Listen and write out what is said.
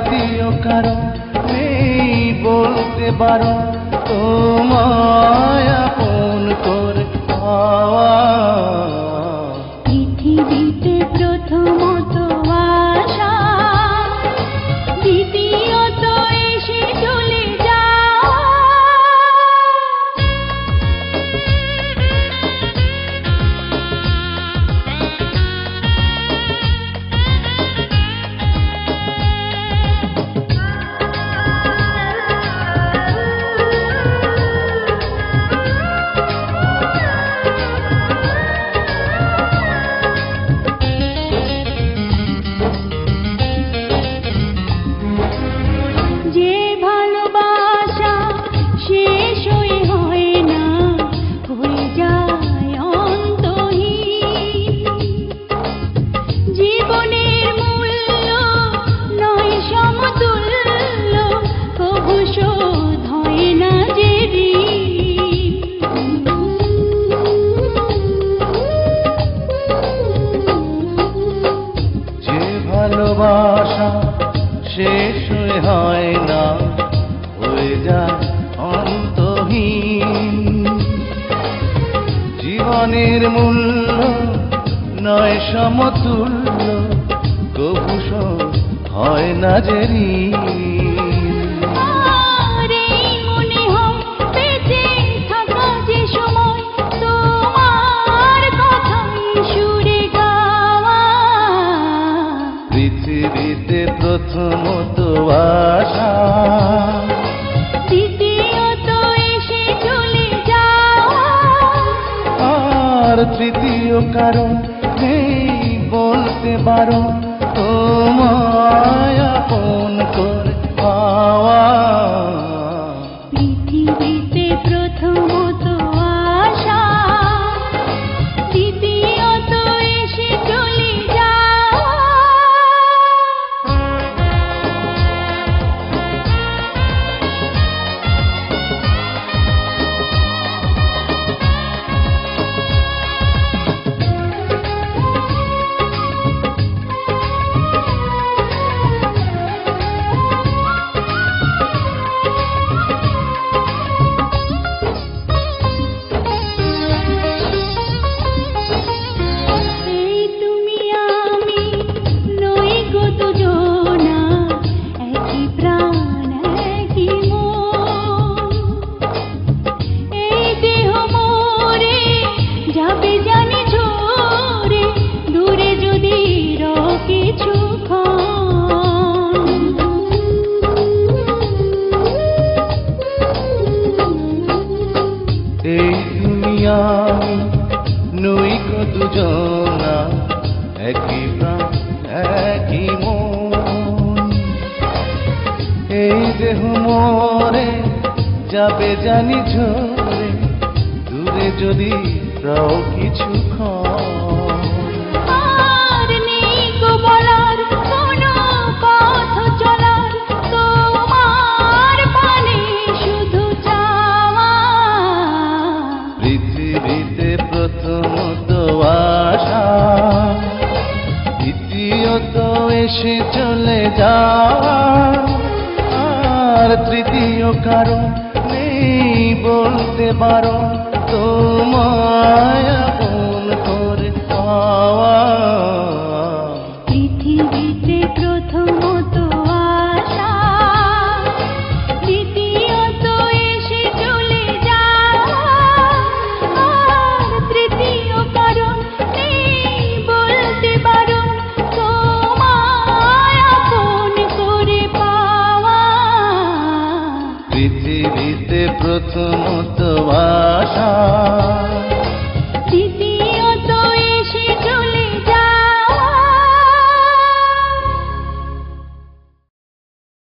দিও কারণ নেই বলতে বারণ। হয় না হয়ে যায় অন্তহীন। জীবনের মূল্য নয় সমতুল্য কবুষ হয় না যে পৃথিবীতে প্রথম কারণ নেই বলতে বারণ আমি নই দুজনা একই প্রাণ একই মন। এই দেহ মরে যাবে জানি ঝরে দূরে যদি তাও কিছু পৃথিবীতে প্রথম তো আশা, দ্বিতীয়ত এসে চলে যাওয়া। আর তৃতীয় কারণ নেই বলতে পারো তোমায় मुक्त